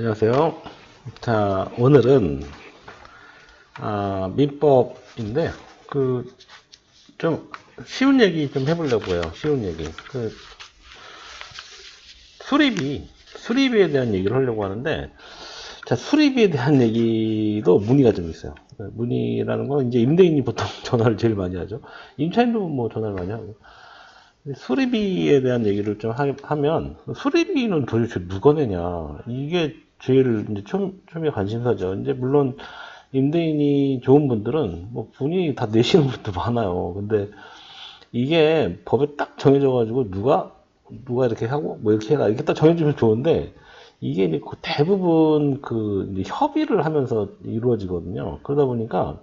안녕하세요. 자, 오늘은 아, 민법인데 그 좀 쉬운 얘기 좀 해보려고요. 쉬운 얘기. 그 수리비, 수리비에 대한 얘기를 하려고 하는데 자, 수리비에 대한 얘기도 문의가 좀 있어요. 문의라는 건 이제 임대인이 보통 전화를 제일 많이 하죠. 임차인도 뭐 전화를 많이 하고. 수리비에 대한 얘기를 좀 하, 면 수리비는 도대체 누가 내냐 이게 제일 이제 좀 처음에 관심사죠. 이제 물론 임대인이 좋은 분들은 뭐 본인이 다 내시는 분도 많아요. 근데 이게 법에 딱 정해져 가지고 누가 누가 이렇게 하고 뭐 이렇게 해라 이렇게 딱 정해지면 좋은데 이게 이제 그 대부분 그 이제 협의를 하면서 이루어지거든요. 그러다 보니까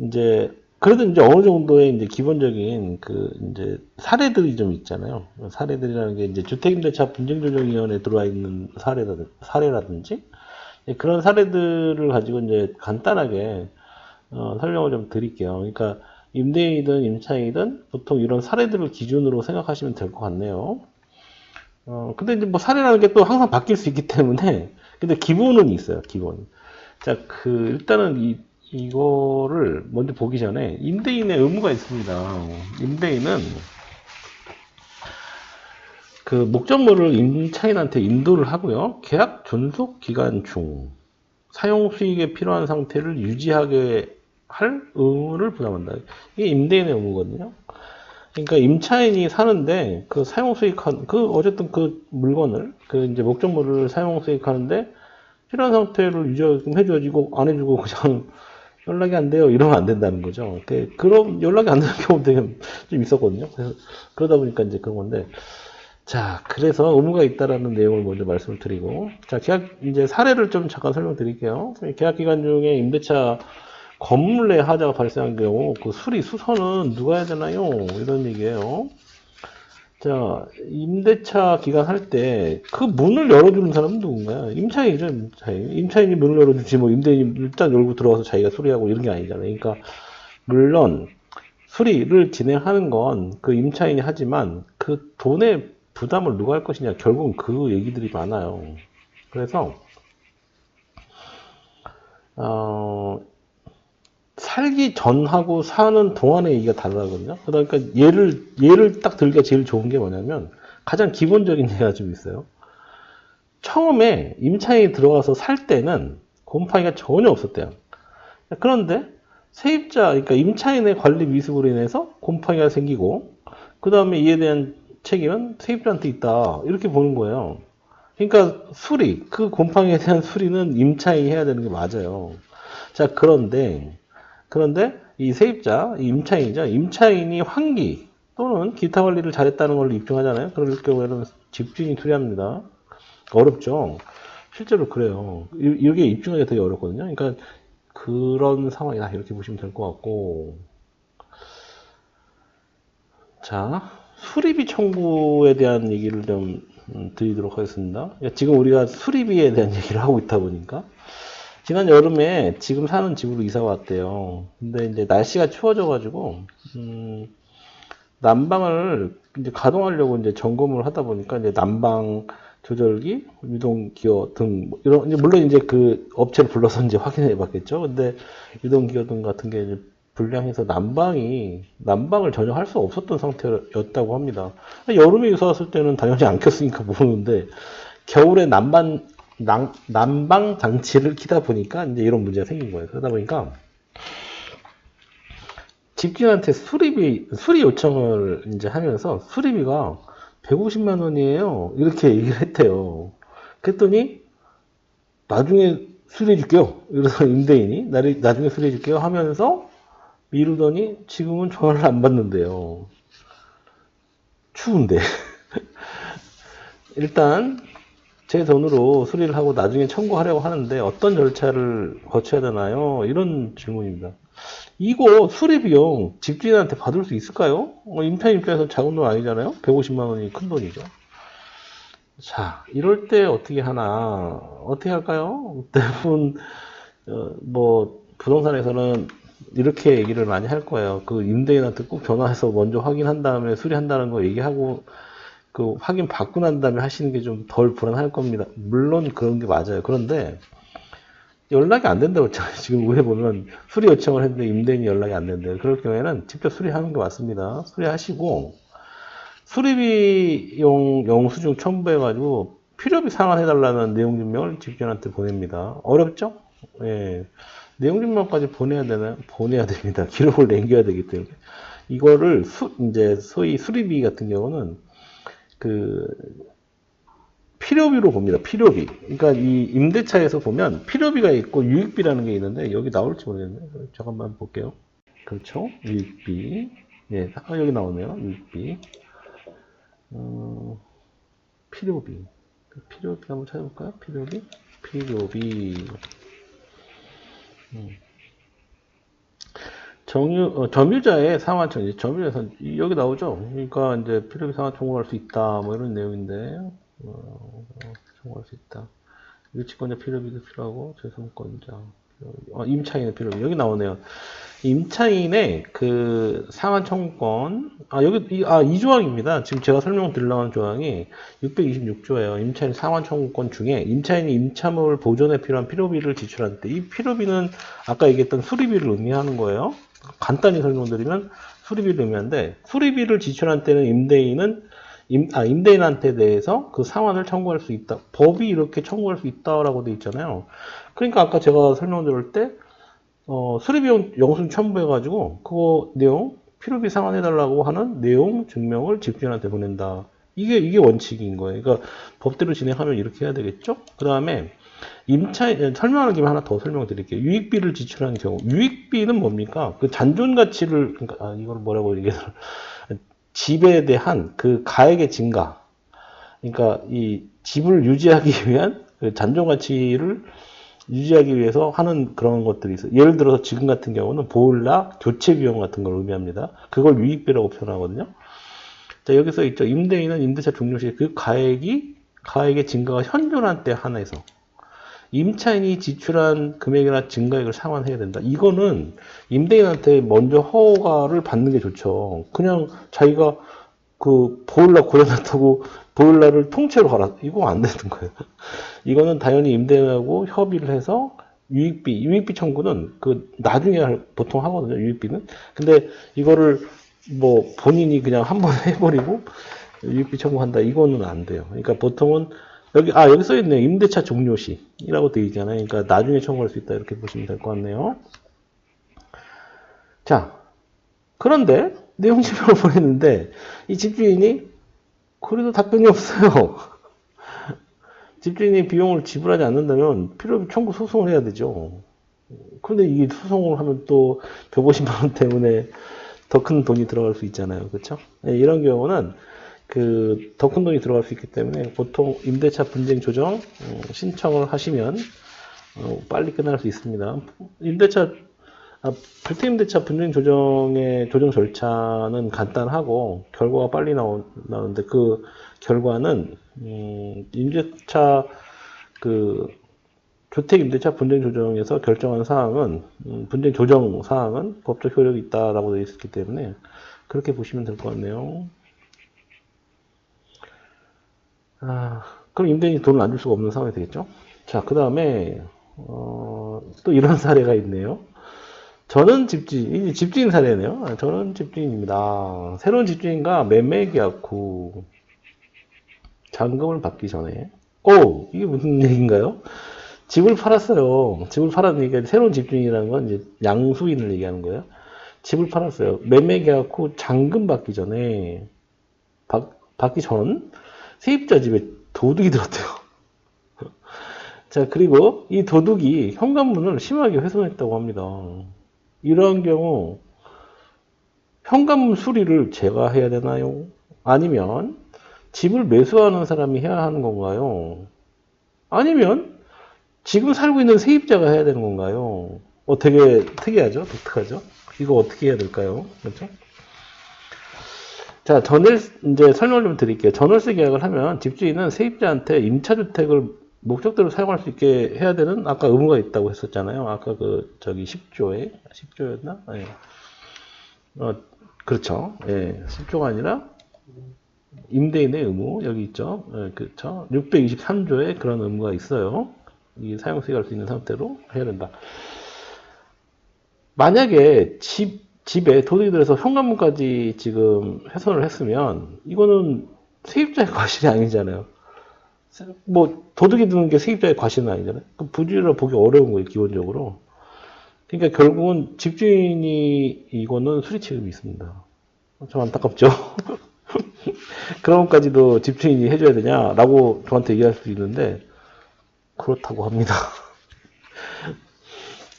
이제 그래도 이제 어느 정도의 이제 기본적인 그 이제 사례들이 좀 있잖아요. 사례들이라는 게 이제 주택임대차 분쟁조정위원회에 들어와 있는 사례라든지, 그런 사례들을 가지고 이제 간단하게 어, 설명을 좀 드릴게요. 그러니까 임대인이든 임차인이든 보통 이런 사례들을 기준으로 생각하시면 될 것 같네요. 어, 근데 이제 뭐 사례라는 게 또 항상 바뀔 수 있기 때문에 근데 기본은 있어요. 기본. 자, 그 일단은 이 이거를 먼저 보기 전에 임대인의 의무가 있습니다. 임대인은 그 목적물을 임차인한테 인도를 하고요. 계약 존속 기간 중 사용 수익에 필요한 상태를 유지하게 할 의무를 부담한다. 이게 임대인의 의무거든요. 그러니까 임차인이 사는데 그 사용 수익한 그 어쨌든 그 물건을 그 이제 목적물을 사용 수익하는데 필요한 상태를 유지하게끔 해줘야지고 안 해주고 그냥 연락이 안 돼요. 이러면 안 된다는 거죠. 그, 그럼 연락이 안 되는 경우 되게 좀 있었거든요. 그래서 그러다 보니까 이제 그런 건데. 자, 그래서 의무가 있다라는 내용을 먼저 말씀을 드리고. 자, 계약, 이제 사례를 좀 잠깐 설명드릴게요. 계약 기간 중에 임대차 건물 내 하자가 발생한 경우 그 수리 수선은 누가 해야 되나요? 이런 얘기예요. 자, 임대차 기간 할 때 그 문을 열어주는 사람은 누군가요? 임차인이죠, 임차인. 임차인이 문을 열어주지, 뭐, 임대인이 일단 열고 들어와서 자기가 수리하고 이런 게 아니잖아요. 그러니까, 물론, 수리를 진행하는 건 그 임차인이 하지만 그 돈의 부담을 누가 할 것이냐. 결국은 그 얘기들이 많아요. 그래서, 어, 살기 전하고 사는 동안의 얘기가 다르거든요. 그러니까 예를 예를 딱 들기가 제일 좋은 게 뭐냐면 가장 기본적인 예가 좀 있어요. 처음에 임차인이 들어가서 살 때는 곰팡이가 전혀 없었대요. 그런데 세입자, 그러니까 임차인의 관리 미숙으로 인해서 곰팡이가 생기고 그 다음에 이에 대한 책임은 세입자한테 있다 이렇게 보는 거예요. 그러니까 수리, 그 곰팡이에 대한 수리는 임차인이 해야 되는 게 맞아요. 자 그런데 그런데 이 세입자, 이 임차인이죠. 임차인이 환기 또는 기타 관리를 잘했다는 걸 입증하잖아요. 그럴 경우에는 집주인이 투리합니다. 어렵죠. 실제로 그래요. 이- 이게 입증하기가 되게 어렵거든요. 그러니까 그런 상황이다. 이렇게 보시면 될 것 같고. 자, 수리비 청구에 대한 얘기를 좀 음, 드리도록 하겠습니다. 그러니까 지금 우리가 수리비에 대한 얘기를 하고 있다 보니까 지난 여름에 지금 사는 집으로 이사 왔대요. 근데 이제 날씨가 추워져가지고, 음, 난방을 이제 가동하려고 이제 점검을 하다 보니까 이제 난방 조절기, 유동 기어 등, 뭐 이런, 이제 물론 이제 그 업체를 불러서 이제 확인해 봤겠죠. 근데 유동 기어 등 같은 게 이제 불량해서 난방이, 난방을 전혀 할 수 없었던 상태였다고 합니다. 여름에 이사 왔을 때는 당연히 안 켰으니까 모르는데, 겨울에 난방, 난, 난방 장치를 키다 보니까 이제 이런 문제가 생긴 거예요. 그러다 보니까 집주인한테 수리비, 수리 요청을 이제 하면서 수리비가 150만 원이에요. 이렇게 얘기를 했대요. 그랬더니 나중에 수리해 줄게요. 이러서 임대인이 나를 나중에 수리해 줄게요 하면서 미루더니 지금은 전화를 안 받는데요. 추운데. 일단 제 돈으로 수리를 하고 나중에 청구하려고 하는데 어떤 절차를 거쳐야 되나요? 이런 질문입니다. 이거 수리 비용 집주인한테 받을 수 있을까요? 어, 임차인 입장에서 작은 돈 아니잖아요? 150만 원이 큰 돈이죠. 자, 이럴 때 어떻게 하나? 어떻게 할까요? 대부분, 어, 뭐, 부동산에서는 이렇게 얘기를 많이 할 거예요. 그 임대인한테 꼭 전화해서 먼저 확인한 다음에 수리한다는 거 얘기하고 그 확인 받고 난 다음에 하시는 게 좀 덜 불안할 겁니다. 물론 그런 게 맞아요. 그런데 연락이 안 된다고. 지금 위에 보면 수리 요청을 했는데 임대인이 연락이 안 된대요. 그럴 경우에는 직접 수리하는 게 맞습니다. 수리하시고 수리비용 영수증 첨부해가지고 필요비 상환해달라는 내용 증명을 집주인한테 보냅니다. 어렵죠? 예. 내용 증명까지 보내야 되나요? 보내야 됩니다. 기록을 남겨야 되기 때문에. 이거를 수, 이제 소위 수리비 같은 경우는 그 필요비로 봅니다. 필요비. 그러니까 이 임대차에서 보면 필요비가 있고 유익비라는 게 있는데 여기 나올지 모르겠네. 잠깐만 볼게요. 그렇죠? 유익비. 예, 아, 여기 나오네요. 유익비. 어, 필요비. 필요비 한번 찾아볼까요? 필요비? 필요비. 음. 정유, 어, 점유자의 상환청, 이제 점유자에서 여기 나오죠? 그러니까 이제 필요비 상환 청구할 수 있다, 뭐 이런 내용인데, 어, 어, 청구할 수 있다. 유치권자 필요비도 필요하고, 재산권자. 어, 임차인의 필요비. 여기 나오네요. 임차인의 그 상환 청구권, 아, 여기, 이, 아, 이 조항입니다. 지금 제가 설명드리려고 하는 조항이 626조예요. 임차인 상환 청구권 중에 임차인이 임차물 보존에 필요한 필요비를 지출할 때, 이 필요비는 아까 얘기했던 수리비를 의미하는 거예요. 간단히 설명드리면 수리비를 의미하는데, 수리비를 지출할 때는 임대인은 임, 아, 임대인한테 대해서 그 상환을 청구할 수 있다. 법이 이렇게 청구할 수 있다라고 돼 있잖아요. 그러니까 아까 제가 설명드릴 때, 어, 수리비용 영수증 첨부해가지고, 그거 내용, 필요비 상환해달라고 하는 내용 증명을 집주인한테 보낸다. 이게, 이게 원칙인 거예요. 그러니까 법대로 진행하면 이렇게 해야 되겠죠? 그 다음에, 임차, 에, 설명하는 김에 하나 더 설명드릴게요. 유익비를 지출하는 경우. 유익비는 뭡니까? 그 잔존 가치를, 그러니까, 아, 이걸 뭐라고 얘기해야 집에 대한 그 가액의 증가. 그러니까 이 집을 유지하기 위한 그 잔존 가치를 유지하기 위해서 하는 그런 것들이 있어요. 예를 들어서 지금 같은 경우는 보일러 교체 비용 같은 걸 의미합니다. 그걸 유익비라고 표현하거든요. 자, 여기서 있죠. 임대인은 임대차 종료 시 그 가액이 가액의 증가가 현존한 때 한해서 임차인이 지출한 금액이나 증가액을 상환해야 된다. 이거는 임대인한테 먼저 허가를 받는 게 좋죠. 그냥 자기가 그 보일러 고려놨다고 보일러를 통째로 갈아 이거 안 되는 거예요. 이거는 당연히 임대인하고 협의를 해서 유익비 유익비 청구는 그 나중에 할- 보통 하거든요. 유익비는. 근데 이거를 뭐 본인이 그냥 한번 해버리고 유익비 청구한다 이거는 안 돼요. 그러니까 보통은 여기 아 여기 써 있네요. 임대차 종료 시이라고 되어 있잖아요. 그러니까 나중에 청구할 수 있다 이렇게 보시면 될 것 같네요. 자 그런데 내용 증명을 보냈는데 이 집주인이 그래도 답변이 없어요. 집주인이 비용을 지불하지 않는다면 필요비 청구 소송을 해야 되죠. 그런데 이게 소송을 하면 또 150만 원 때문에 더 큰 돈이 들어갈 수 있잖아요. 그렇죠? 이런 경우는 그더큰 돈이 들어갈 수 있기 때문에 보통 임대차 분쟁 조정 어, 신청을 하시면 어, 빨리 끝날 수 있습니다. 임대차 아, 불태임대차 분쟁 조정의 조정 절차는 간단하고 결과가 빨리 나오, 나오는데 그 결과는 음, 임대차 그 주택 임대차 분쟁 조정에서 결정한 사항은 음, 분쟁 조정 사항은 법적 효력이 있다라고 되어 있기 때문에 그렇게 보시면 될 것 같네요. 아, 그럼 임대인이 돈을 안 줄 수가 없는 상황이 되겠죠? 자, 그 다음에, 어, 또 이런 사례가 있네요. 저는 집주인, 이게 집주인 사례네요. 아, 저는 집주인입니다. 새로운 집주인과 매매 계약 후 잔금을 받기 전에, 오, 이게 무슨 얘기인가요? 집을 팔았어요. 집을 팔았는 얘기가 새로운 집주인이라는 건 이제 양수인을 얘기하는 거예요. 집을 팔았어요. 매매 계약 후 잔금 받기 전에, 받, 받기 전, 세입자 집에 도둑이 들었대요. 자, 그리고 이 도둑이 현관문을 심하게 훼손했다고 합니다. 이러한 경우, 현관문 수리를 제가 해야 되나요? 아니면 집을 매수하는 사람이 해야 하는 건가요? 아니면 지금 살고 있는 세입자가 해야 되는 건가요? 어, 되게 특이하죠? 독특하죠? 이거 어떻게 해야 될까요? 그렇죠? 자, 전월, 이제 설명을 좀 드릴게요. 전월세 계약을 하면 집주인은 세입자한테 임차주택을 목적대로 사용할 수 있게 해야 되는 아까 의무가 있다고 했었잖아요. 아까 그, 저기 10조에, 10조였나? 예. 어, 그렇죠. 예. 10조가 아니라 임대인의 의무 여기 있죠. 예, 그렇죠. 623조에 그런 의무가 있어요. 이 사용 수익할 수 있는 상태로 해야 된다. 만약에 집 집에 도둑이 들어서 현관문까지 지금 훼손을 했으면 이거는 세입자의 과실이 아니잖아요. 뭐 도둑이 드는 게 세입자의 과실은 아니잖아요. 그 부주의라 보기 어려운 거예요, 기본적으로. 그러니까 결국은 집주인이 이거는 수리 책임이 있습니다. 좀 안타깝죠. 그런 것까지도 집주인이 해줘야 되냐라고 저한테 얘기할 수 있는데 그렇다고 합니다.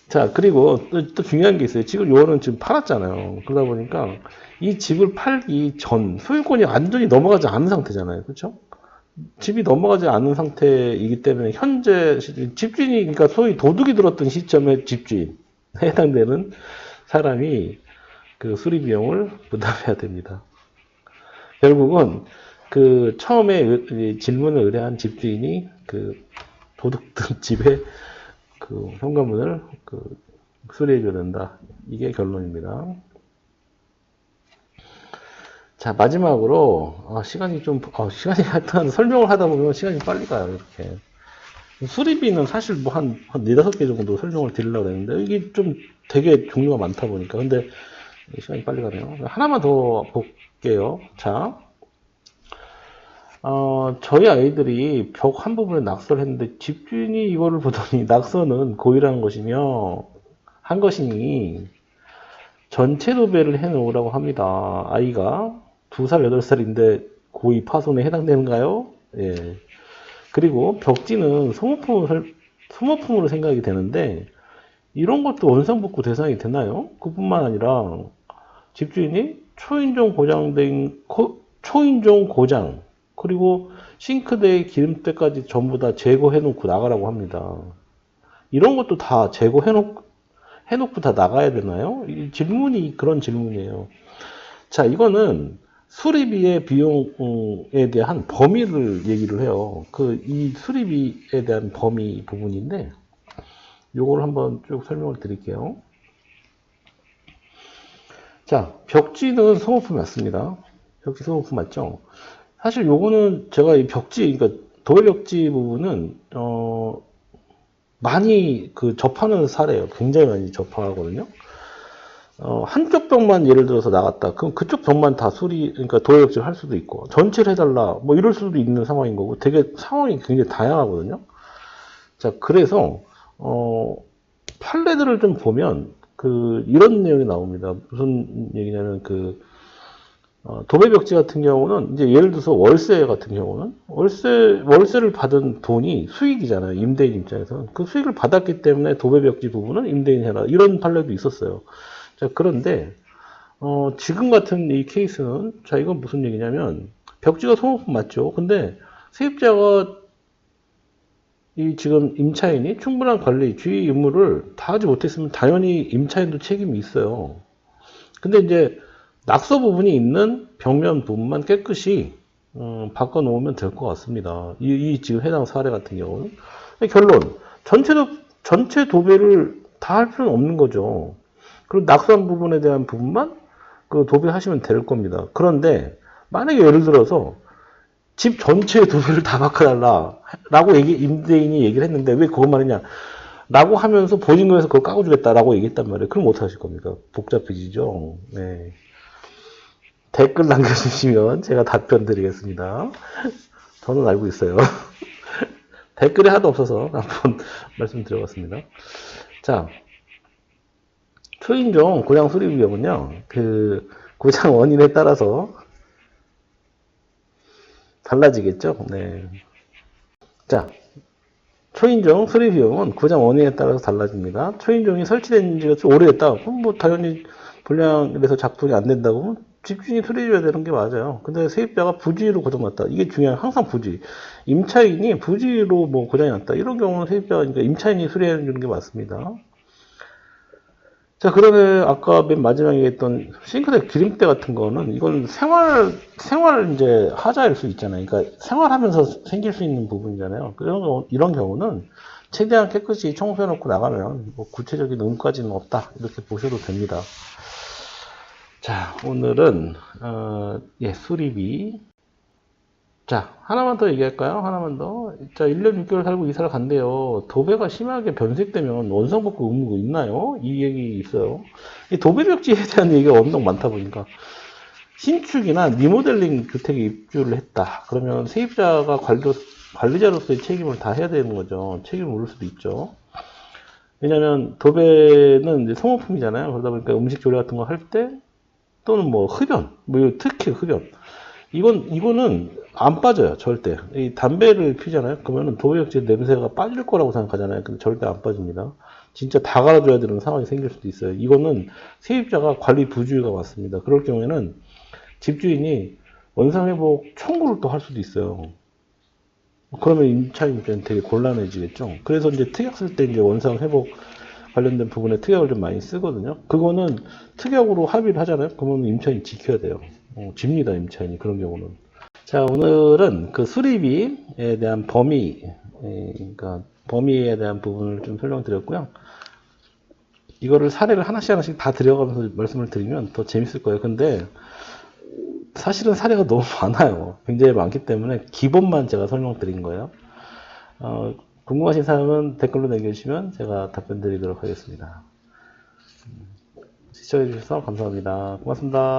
자 그리고 또, 또 중요한 게 있어요. 지금 요거는 지금 팔았잖아요. 그러다 보니까 이 집을 팔기 전 소유권이 완전히 넘어가지 않은 상태잖아요. 그렇죠? 집이 넘어가지 않은 상태이기 때문에 현재 시- 집주인이 그러니까 소위 도둑이 들었던 시점에 집주인 해당되는 사람이 그 수리 비용을 부담해야 됩니다. 결국은 그 처음에 질문을 의뢰한 집주인이 그 도둑 든 집에 그 현관문을 그 수리해줘야 된다. 이게 결론입니다. 자 마지막으로 아, 시간이 좀 아, 시간이 하여튼 설명을 하다 보면 시간이 빨리 가요 이렇게 수리비는 사실 뭐한 한 네다섯 개 정도 설명을 드리려고 했는데 이게 좀 되게 종류가 많다 보니까 근데 시간이 빨리 가네요 하나만 더 볼게요 자 어, 저희 아이들이 벽 한 부분에 낙서를 했는데 집주인이 이거를 보더니 낙서는 고의라는 것이며 한 것이니 전체 도배를 해 놓으라고 합니다. 아이가 두 살, 여덟 살인데 고의 파손에 해당되는가요? 예. 그리고 벽지는 소모품을, 소모품으로 생각이 되는데 이런 것도 원상복구 대상이 되나요? 그뿐만 아니라 집주인이 초인종 고장된 코- 초인종 고장 그리고 싱크대의 기름때까지 전부 다 제거해 놓고 나가라고 합니다. 이런 것도 다 제거해 놓고 해놓고 다 나가야 되나요? 이 질문이 그런 질문이에요. 자, 이거는 수리비의 비용에 대한 범위를 얘기를 해요. 그 이 수리비에 대한 범위 부분인데 요걸 한번 쭉 설명을 드릴게요. 자, 벽지는 소모품 맞습니다. 벽지 소모품 맞죠? 사실 요거는 제가 이 벽지, 그러니까 도배벽지 부분은 어 많이 그 접하는 사례예요. 굉장히 많이 접하거든요. 어, 한쪽 벽만 예를 들어서 나갔다. 그럼 그쪽 벽만 다 수리, 그러니까 도배벽지를 할 수도 있고, 전체를 해달라. 뭐 이럴 수도 있는 상황인 거고, 되게 상황이 굉장히 다양하거든요. 자, 그래서, 어, 판례들을 좀 보면, 그, 이런 내용이 나옵니다. 무슨 얘기냐면, 그, 어, 도배벽지 같은 경우는 이제 예를 들어서 월세 같은 경우는 월세 월세를 받은 돈이 수익이잖아요 임대인 입장에서는. 그 수익을 받았기 때문에 도배벽지 부분은 임대인 해라 이런 판례도 있었어요. 자 그런데 어, 지금 같은 이 케이스는 자 이건 무슨 얘기냐면 벽지가 소모품 맞죠? 근데 세입자가 이 지금 임차인이 충분한 관리 주의 의무를 다하지 못했으면 당연히 임차인도 책임이 있어요. 근데 이제 낙서 부분이 있는 벽면 부분만 깨끗이 음, 바꿔 놓으면 될 것 같습니다. 이, 이 지금 해당 사례 같은 경우는 결론 전체도 전체 도배를 다 할 필요는 없는 거죠. 그리고 낙서한 부분에 대한 부분만 그 도배하시면 될 겁니다. 그런데 만약에 예를 들어서 집 전체의 도배를 다 바꿔달라라고 얘기 임대인이 얘기를 했는데 왜 그것만 했냐? 라고 하면서 보증금에서 그걸 까고 주겠다라고 얘기했단 말이에요. 그럼 어떻게 하실 겁니까? 복잡해지죠. 네. 댓글 남겨주시면 제가 답변 드리겠습니다. 저는 알고 있어요. 댓글이 하도 없어서 한번 말씀드려봤습니다. 자, 초인종 고장 수리 비용은요, 그 고장 원인에 따라서 달라지겠죠. 네. 자, 초인종 수리 비용은 고장 원인에 따라서 달라집니다. 초인종이 설치된 지가 좀 오래됐다. 그럼 뭐 당연히 불량이라서 작동이 안 된다고 집주인이 수리해줘야 되는 게 맞아요. 근데 세입자가 부지로 고장났다. 이게 중요한 항상 부지. 임차인이 부지로 뭐 고장이 났다. 이런 경우는 세입자가 그러니까 임차인이 수리해 주는 게 맞습니다. 자, 그러면 아까 맨 마지막에 얘기했던 싱크대 기름때 같은 거는 이건 생활, 생활 이제 하자일 수 있잖아요. 그러니까 생활하면서 생길 수 있는 부분이잖아요. 그런 거, 이런 경우는 최대한 깨끗이 청소해놓고 나가면 뭐 구체적인 의무까지는 없다. 이렇게 보셔도 됩니다. 자, 오늘은, 어, 예, 수리비 자, 하나만 더 얘기할까요? 하나만 더. 자, 1년 6개월 살고 이사를 간대요. 도배가 심하게 변색되면 원상 복구 의무가 있나요? 이 얘기 있어요. 이 도배벽지에 대한 얘기가 워낙 많다 보니까. 신축이나 리모델링 주택에 입주를 했다. 그러면 세입자가 관리, 관리자로서의 책임을 다 해야 되는 거죠. 책임을 물을 수도 있죠. 왜냐면 도배는 이제 소모품이잖아요. 그러다 보니까 음식 조리 같은 거 할 때 또는 뭐 흡연, 뭐 특히 흡연. 이건 이거는 안 빠져요 절대. 이 담배를 피잖아요. 그러면은 도배역지 냄새가 빠질 거라고 생각하잖아요. 근데 절대 안 빠집니다. 진짜 다 갈아줘야 되는 상황이 생길 수도 있어요. 이거는 세입자가 관리 부주의가 많습니다. 그럴 경우에는 집주인이 원상회복 청구를 또 할 수도 있어요. 그러면 임차인 입장에 되게 곤란해지겠죠. 그래서 이제 특약 쓸 때 이제 원상회복 관련된 부분에 특약을 좀 많이 쓰거든요. 그거는 특약으로 합의를 하잖아요. 그러면 임차인이 지켜야 돼요. 어, 집니다, 임차인이. 그런 경우는. 자, 오늘은 그 수리비에 대한 범위, 에, 그러니까 범위에 대한 부분을 좀 설명드렸고요. 이거를 사례를 하나씩 하나씩 다 들어가면서 말씀을 드리면 더 재밌을 거예요. 근데 사실은 사례가 너무 많아요. 굉장히 많기 때문에 기본만 제가 설명드린 거예요. 어, 궁금하신 사항은 댓글로 남겨주시면 제가 답변 드리도록 하겠습니다. 음, 시청해주셔서 감사합니다. 고맙습니다.